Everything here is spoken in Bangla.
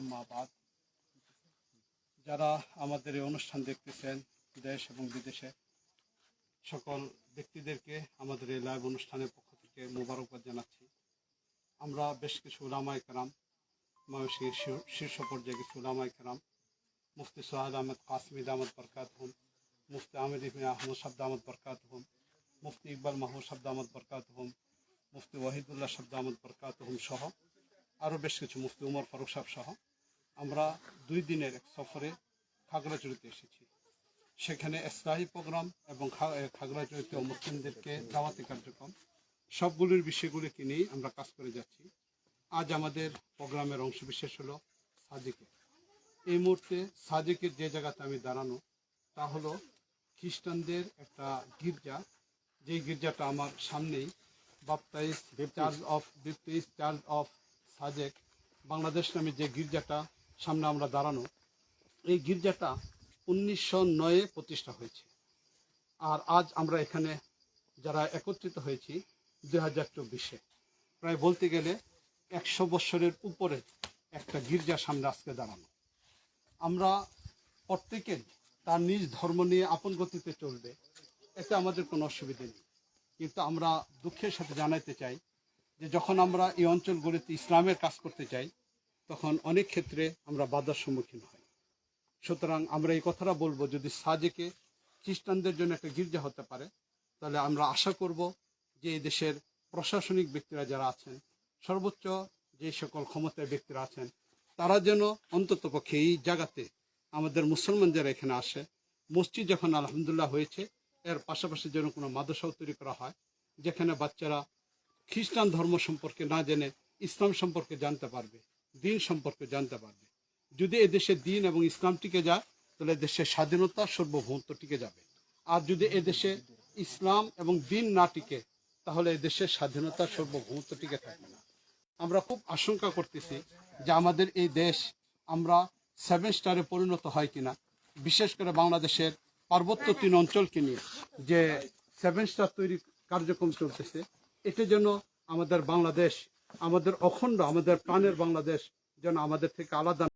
আম্মাবাদ যারা আমাদের এই অনুষ্ঠান দেখতেছেন, দেশ এবং বিদেশে, সকল ব্যক্তিদেরকে আমাদের এই লাইভ অনুষ্ঠানের পক্ষ থেকে মোবারকবাদ জানাচ্ছি। আমরা বেশ কিছু উলামা একরাম মানুষের শীর্ষ পর্যায়ে কিছু উলামা একরাম মুফতি সোহাদ আহমেদ কাসমিদ আহমদ বরকাত হুম, মুফতি আহমেদ ইবনে আহমদ শব্দ আহমদ বরকাত হুম, মুফতি ইকবাল মাহমুদ শব্দ আহমদ বরকাত হুম, মুফতি ওয়াহিদুল্লাহ শব্দ আহমদ বরকাত হুম সহ আরও বেশ কিছু মুফতি উমর ফারুক সাহেব সহ আমরা দুই দিনের এক সফরে খাগড়াছড়িতে এসেছি। সেখানে ইসলাহী প্রোগ্রাম এবং খা- এ, মুসলিমদেরকে দাওয়াতি কার্যক্রম সবগুলির বিষয়গুলিকে নিয়ে আমরা কাজ করে যাচ্ছি। আজ আমাদের প্রোগ্রামের অংশ বিশেষ হলো সাজিকে এই মুহূর্তে সাজিকের যে জায়গাতে আমি দাঁড়ানো তা হলো খ্রিস্টানদের একটা গির্জা। যে গির্জাটা আমার সামনেই Baptist church of Baptist church of Sajek Bangladesh নামে যে গির্জাটা সামনে আমরা দাঁড়ানো, এই গির্জাটা উনিশশো নয়ে প্রতিষ্ঠা হয়েছে। আর আজ আমরা এখানে যারা একত্রিত হয়েছি দু হাজার চব্বিশে, প্রায় বলতে গেলে একশো বৎসরের উপরে একটা গির্জার সামনে আজকে দাঁড়ানো। আমরা প্রত্যেকেই তার নিজ ধর্ম নিয়ে আপন গতিতে চলবে, এতে আমাদের কোনো অসুবিধে নেই। কিন্তু আমরা দুঃখের সাথে জানাইতে চাই যে যখন আমরা এই অঞ্চলগুলিতে ইসলামের কাজ করতে চাই তখন অনেক ক্ষেত্রে আমরা বাধার সম্মুখীন হই। সুতরাং আমরা এই কথাটা বলব, যদি সাজেকে খ্রিস্টানদের জন্য একটা গির্জা হতে পারে, তাহলে আমরা আশা করব যে এই দেশের প্রশাসনিক ব্যক্তিরা যারা আছেন, সর্বোচ্চ যে সকল ক্ষমতার ব্যক্তিরা আছেন, তারা যেন অন্তত পক্ষে এই জায়গাতে আমাদের মুসলমান যারা এখানে আসে, মসজিদ যখন আলহামদুলিল্লাহ হয়েছে, এর পাশাপাশি যেন কোনো মাদ্রাসাও তৈরি করা হয়, যেখানে বাচ্চারা খ্রিস্টান ধর্ম সম্পর্কে না জেনে ইসলাম সম্পর্কে জানতে পারবে, দিন সম্পর্কে জানতে পারবে। যদি এদেশে দিন এবং ইসলাম টিকে যায়, তাহলে দেশের স্বাধীনতা সার্বভৌমত্ব টিকে যাবে। আর যদি এদেশে ইসলাম এবং দিন না টিকে, তাহলে এদেশের স্বাধীনতা সার্বভৌমত্ব টিকে থাকবে না। আমরা খুব আশঙ্কা করতেছি যে আমাদের এই দেশ আমরা সেভেন স্টারে পরিণত হয় কিনা, বিশেষ করে বাংলাদেশের পার্বত্য তিন অঞ্চলকে নিয়ে যে সেভেন স্টার তৈরি কার্যক্রম চলতেছে এটা জন্য আমাদের বাংলাদেশ আমাদের অখণ্ড আমাদের প্রাণের বাংলাদেশ যেন আমাদের থেকে আলাদা